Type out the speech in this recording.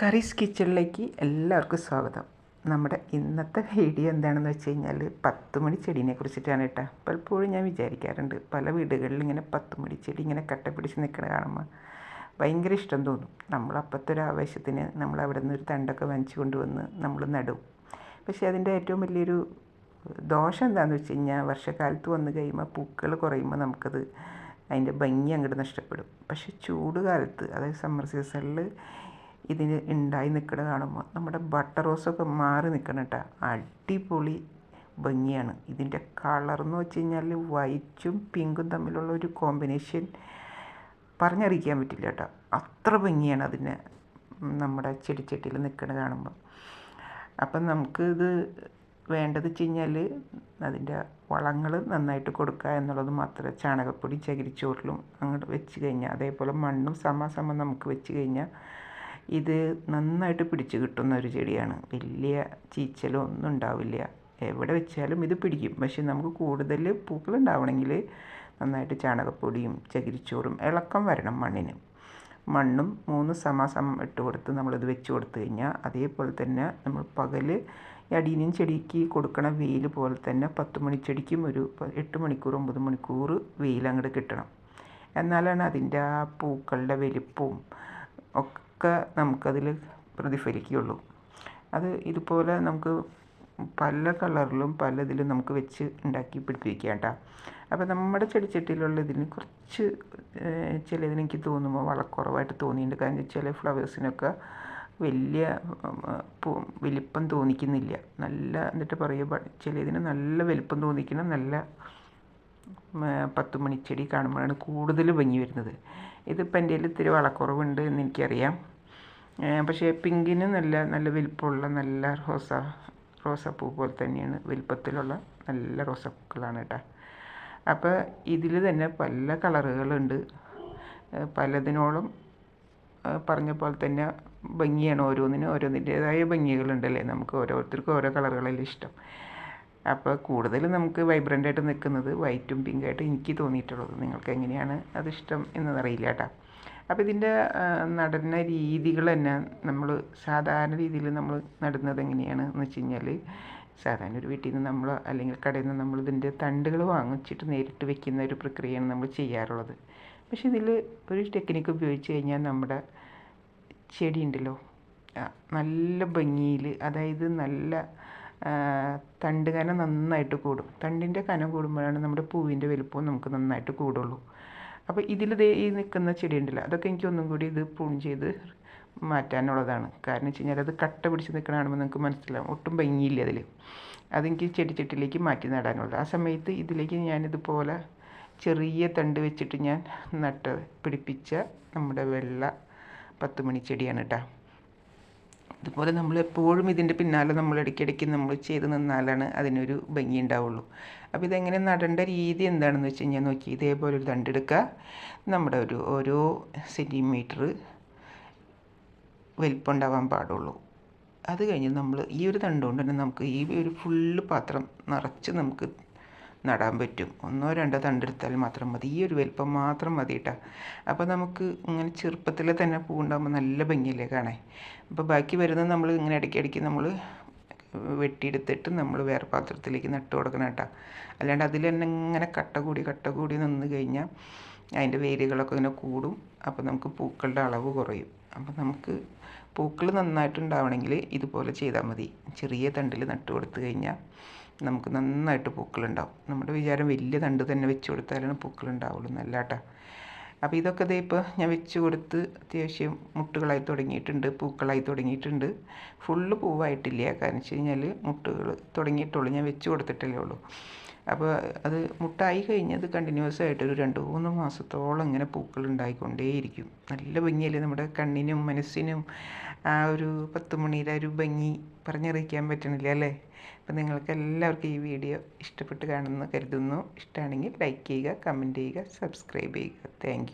കറീസ് കിച്ചണിലേക്ക് എല്ലാവർക്കും സ്വാഗതം. നമ്മുടെ ഇന്നത്തെ വീഡിയോ എന്താണെന്ന് വെച്ച് കഴിഞ്ഞാൽ പത്ത് മണി ചെടീനെ കുറിച്ചിട്ടാണ് കേട്ടോ. പലപ്പോഴും ഞാൻ വിചാരിക്കാറുണ്ട് പല വീടുകളിൽ ഇങ്ങനെ പത്ത് മണി ചെടി ഇങ്ങനെ കട്ട പിടിച്ച് നിൽക്കണ കാണുമ്പോൾ ഭയങ്കര ഇഷ്ടം തോന്നും. നമ്മൾ അപ്പോഴത്തെ ഒരു ആവേശത്തിന് നമ്മൾ അവിടെ നിന്ന് ഒരു തണ്ടൊക്കെ വാങ്ങിച്ചു കൊണ്ടുവന്ന് നമ്മൾ നടും. പക്ഷേ അതിന്റെ ഏറ്റവും വലിയൊരു ദോഷം എന്താണെന്ന് വെച്ച് കഴിഞ്ഞാൽ വർഷക്കാലത്ത് വന്ന് കഴിയുമ്പോൾ പൂക്കൾ കുറയുമ്പോൾ നമുക്കത് അതിന്റെ ഭംഗി അങ്ങോട്ട് നഷ്ടപ്പെടും. പക്ഷേ ചൂട് കാലത്ത് അതായത് സമ്മർ സീസണിൽ ഇതിന് ഉണ്ടായി നിൽക്കുന്നത് കാണുമ്പോൾ നമ്മുടെ ബട്ടർ റോസൊക്കെ മാറി നിൽക്കണം കേട്ടോ അടിപൊളി ഭംഗിയാണ്. ഇതിന്റെ കളർ എന്ന് വെച്ച് കഴിഞ്ഞാൽ വൈറ്റും പിങ്കും തമ്മിലുള്ള ഒരു കോമ്പിനേഷൻ പറഞ്ഞറിയിക്കാൻ പറ്റില്ല കേട്ടോ അത്ര ഭംഗിയാണ് അതിന് നമ്മുടെ ചെടിച്ചട്ടിയിൽ നിൽക്കുന്നത് കാണുമ്പോൾ അപ്പം നമുക്ക് ഇത് വേണ്ടത് വെച്ച് കഴിഞ്ഞാൽ അതിന്റെ വളങ്ങൾ നന്നായിട്ട് കൊടുക്കുക എന്നുള്ളത് മാത്രമേ ചാണകപ്പൊടി ചകിരിച്ചോറിലും അങ്ങോട്ട് വെച്ച് കഴിഞ്ഞാൽ അതേപോലെ മണ്ണും സമാസമം നമുക്ക് വെച്ച് കഴിഞ്ഞാൽ ഇത് നന്നായിട്ട് പിടിച്ച് കിട്ടുന്ന ഒരു ചെടിയാണ്. വലിയ ചീച്ചലോ ഒന്നും ഉണ്ടാവില്ല. എവിടെ വെച്ചാലും ഇത് പിടിക്കും. പക്ഷെ നമുക്ക് കൂടുതൽ പൂക്കൾ ഉണ്ടാവണമെങ്കിൽ നന്നായിട്ട് ചാണകപ്പൊടിയും ചകിരിച്ചോറും ഇളക്കം വരണം മണ്ണിന്. മണ്ണും മൂന്ന് സമാസമം ഇട്ട് കൊടുത്ത് നമ്മളിത് വെച്ച് കൊടുത്തു കഴിഞ്ഞാൽ അതേപോലെ തന്നെ നമ്മൾ പകൽ അടീനിയും ചെടിക്ക് കൊടുക്കണ വെയിൽ പോലെ തന്നെ പത്ത് മണി ചെടിക്കും ഒരു എട്ട് മണിക്കൂർ ഒമ്പത് മണിക്കൂർ വെയിൽ അങ്ങോട്ട് കിട്ടണം. എന്നാലാണ് അതിന്റെ ആ പൂക്കളുടെ വലിപ്പവും ഒക്കെ നമുക്കതിൽ പ്രതിഫലിക്കുകയുള്ളൂ. അത് ഇതുപോലെ നമുക്ക് പല കളറിലും പല ഇതിലും നമുക്ക് വെച്ച് ഉണ്ടാക്കി പിടിപ്പിക്കാം കേട്ടോ. അപ്പോൾ നമ്മുടെ ചെടിച്ചട്ടിയിലുള്ള ഇതിന് കുറച്ച് ചിലതിന് എനിക്ക് തോന്നുമ്പോൾ വളക്കുറവായിട്ട് തോന്നിയിട്ടുണ്ട്. കാരണം ചില ഫ്ലവേഴ്സിനൊക്കെ വലിയ വലിപ്പം തോന്നിക്കുന്നില്ല. നല്ല എന്നിട്ട് പറയുക ചിലതിന് നല്ല വലിപ്പം തോന്നിക്കുന്ന നല്ല പത്ത് മണിച്ചെടി കാണുമ്പോഴാണ് കൂടുതൽ ഭംഗി വരുന്നത്. ഇതിപ്പോൾ എന്റെ കയ്യിൽ ഇത്തിരി വളക്കുറവുണ്ട് എന്ന് എനിക്കറിയാം. പക്ഷേ പിങ്കിന് നല്ല നല്ല വലിപ്പമുള്ള നല്ല റോസ റോസാപ്പൂ പോലെ തന്നെയാണ് വലിപ്പത്തിലുള്ള നല്ല റോസാപ്പൂക്കളാണ് കേട്ടോ. അപ്പോൾ ഇതിൽ തന്നെ പല കളറുകളുണ്ട്. പലതിനോളം പറഞ്ഞ പോലെ തന്നെ ഭംഗിയാണ് ഓരോന്നിനും ഓരോന്നിന്റേതായ ഭംഗികളുണ്ടല്ലേ? നമുക്ക് ഓരോരുത്തർക്കും ഓരോ കളറുകളല്ലേ ഇഷ്ടം. അപ്പോൾ കൂടുതൽ നമുക്ക് വൈബ്രന്റ് ആയിട്ട് നിൽക്കുന്നത് വൈറ്റും പിങ്കായിട്ട് എനിക്ക് തോന്നിയിട്ടുള്ളത്. നിങ്ങൾക്ക് എങ്ങനെയാണ് അതിഷ്ടം എന്നതറിയില്ല കേട്ടോ. അപ്പോൾ ഇതിന്റെ നടന രീതികൾ തന്നെ നമ്മൾ സാധാരണ രീതിയിൽ നമ്മൾ നടുന്നത് എങ്ങനെയാണ് എന്ന് വെച്ച് കഴിഞ്ഞാൽ സാധാരണ ഒരു വീട്ടിൽ നിന്ന് നമ്മൾ അല്ലെങ്കിൽ കടയിൽ നിന്ന് നമ്മൾ ഇതിന്റെ തണ്ടുകൾ വാങ്ങിച്ചിട്ട് നേരിട്ട് വെക്കുന്ന ഒരു പ്രക്രിയയാണ് നമ്മൾ ചെയ്യാറുള്ളത്. പക്ഷേ ഇതിൽ ഒരു ടെക്നിക്ക് ഉപയോഗിച്ച് കഴിഞ്ഞാൽ നമ്മുടെ ചെടി ഉണ്ടല്ലോ നല്ല ഭംഗിയിൽ അതായത് നല്ല തണ്ട് കനം നന്നായിട്ട് കൂടും. തണ്ടിന്റെ കനം കൂടുമ്പോഴാണ് നമ്മുടെ പൂവിന്റെ വലുപ്പവും നമുക്ക് നന്നായിട്ട് കൂടുള്ളൂ. അപ്പോൾ ഇതിൽ ഈ നിൽക്കുന്ന ചെടി ഉണ്ടല്ലോ അതൊക്കെ എനിക്ക് ഒന്നും കൂടി ഇത് പ്രൂൺ ചെയ്ത് മാറ്റാനുള്ളതാണ്. കാരണം വെച്ച് കഴിഞ്ഞാൽ അത് കട്ട പിടിച്ച് നിൽക്കണ കാണുമ്പോൾ നിങ്ങൾക്ക് മനസ്സിലാവും ഒട്ടും ഭംഗിയില്ല അതിൽ. അതെനിക്ക് ചെടിച്ചട്ടിലേക്ക് മാറ്റി നടാനുള്ളത് ആ സമയത്ത് ഇതിലേക്ക് ഞാനിതുപോലെ ചെറിയ തണ്ട് വെച്ചിട്ട് ഞാൻ നട്ട് പിടിപ്പിച്ച നമ്മുടെ വെള്ള പത്ത് മണി ചെടിയാണ് കേട്ടോ. ഇതുപോലെ നമ്മൾ എപ്പോഴും ഇതിന്റെ പിന്നാലെ നമ്മൾ ഇടയ്ക്കിടയ്ക്ക് നമ്മൾ ചെയ്ത് നിന്നാലാണ് അതിനൊരു ഭംഗി ഉണ്ടാവുള്ളൂ. അപ്പോൾ ഇതെങ്ങനെ നടേണ്ട രീതി എന്താണെന്ന് വെച്ച് കഴിഞ്ഞാൽ നോക്കി ഇതേപോലെ ഒരു തണ്ടെടുക്കുക നമ്മുടെ ഒരു ഓരോ സെന്റിമീറ്റർ വലിപ്പം ഉണ്ടാവാൻ പാടുള്ളൂ. അത് കഴിഞ്ഞ് നമ്മൾ ഈ ഒരു തണ്ട് കൊണ്ട് തന്നെ നമുക്ക് ഈ ഒരു ഫുള്ള് പാത്രം നിറച്ച് നമുക്ക് നടാൻ പറ്റും. ഒന്നോ രണ്ടോ തണ്ടെടുത്താൽ മാത്രം മതി. ഈ ഒരു വലിപ്പം മാത്രം മതി കേട്ടോ അപ്പോൾ നമുക്ക് ഇങ്ങനെ ചെറുപ്പത്തിൽ തന്നെ പൂവുണ്ടാകുമ്പോൾ നല്ല ഭംഗിയല്ലേ കാണാൻ? അപ്പോൾ ബാക്കി വരുന്നത് നമ്മൾ ഇങ്ങനെ ഇടയ്ക്കിടയ്ക്ക് നമ്മൾ വെട്ടിയെടുത്തിട്ട് നമ്മൾ വേറെ പാത്രത്തിലേക്ക് നട്ട് കൊടുക്കണം കേട്ടോ. അല്ലാണ്ട് അതിൽ തന്നെ ഇങ്ങനെ കട്ട കൂടി കട്ട കൂടി നിന്ന് കഴിഞ്ഞാൽ അതിന്റെ വേരുകളൊക്കെ ഇങ്ങനെ കൂടും. അപ്പോൾ നമുക്ക് പൂക്കളുടെ അളവ് കുറയും. അപ്പോൾ നമുക്ക് പൂക്കൾ നന്നായിട്ടുണ്ടാവണമെങ്കിൽ ഇതുപോലെ ചെയ്താൽ മതി. ചെറിയ തണ്ടിൽ നട്ട് കൊടുത്തു കഴിഞ്ഞാൽ നമുക്ക് നന്നായിട്ട് പൂക്കളുണ്ടാവും. നമ്മുടെ വിചാരം വലിയ തണ്ട് തന്നെ വെച്ച് കൊടുത്താലാണ് പൂക്കളുണ്ടാവുള്ളൂ നല്ലാട്ടാ അപ്പോൾ ഇതൊക്കെ ദേ ഇപ്പോൾ ഞാൻ വെച്ച് കൊടുത്ത് അത്യാവശ്യം മുട്ടുകളായി തുടങ്ങിയിട്ടുണ്ട് പൂക്കളായി തുടങ്ങിയിട്ടുണ്ട്. ഫുള്ള് പൂവായിട്ടില്ല. കാരണം വെച്ച് കഴിഞ്ഞാൽ മുട്ടുകൾ തുടങ്ങിയിട്ടുള്ളൂ. ഞാൻ വെച്ച് കൊടുത്തിട്ടല്ലേ ഉള്ളൂ. അപ്പോൾ അത് മുട്ടായി കഴിഞ്ഞത് കണ്ടിന്യൂസ് ആയിട്ട് ഒരു രണ്ട് മൂന്ന് മാസത്തോളം ഇങ്ങനെ പൂക്കൾ ഉണ്ടായിക്കൊണ്ടേയിരിക്കും. നല്ല ഭംഗിയല്ലേ നമ്മുടെ കണ്ണിനും മനസ്സിനും ആ ഒരു പത്ത് മണിയുടെ ഒരു ഭംഗി പറഞ്ഞറിയിക്കാൻ പറ്റണില്ല അല്ലേ? അപ്പം നിങ്ങൾക്ക് എല്ലാവർക്കും ഈ വീഡിയോ ഇഷ്ടപ്പെട്ട് കാണുമെന്ന് കരുതുന്നു. ഇഷ്ടമാണെങ്കിൽ ലൈക്ക് ചെയ്യുക കമന്റ് ചെയ്യുക സബ്സ്ക്രൈബ് ചെയ്യുക. താങ്ക്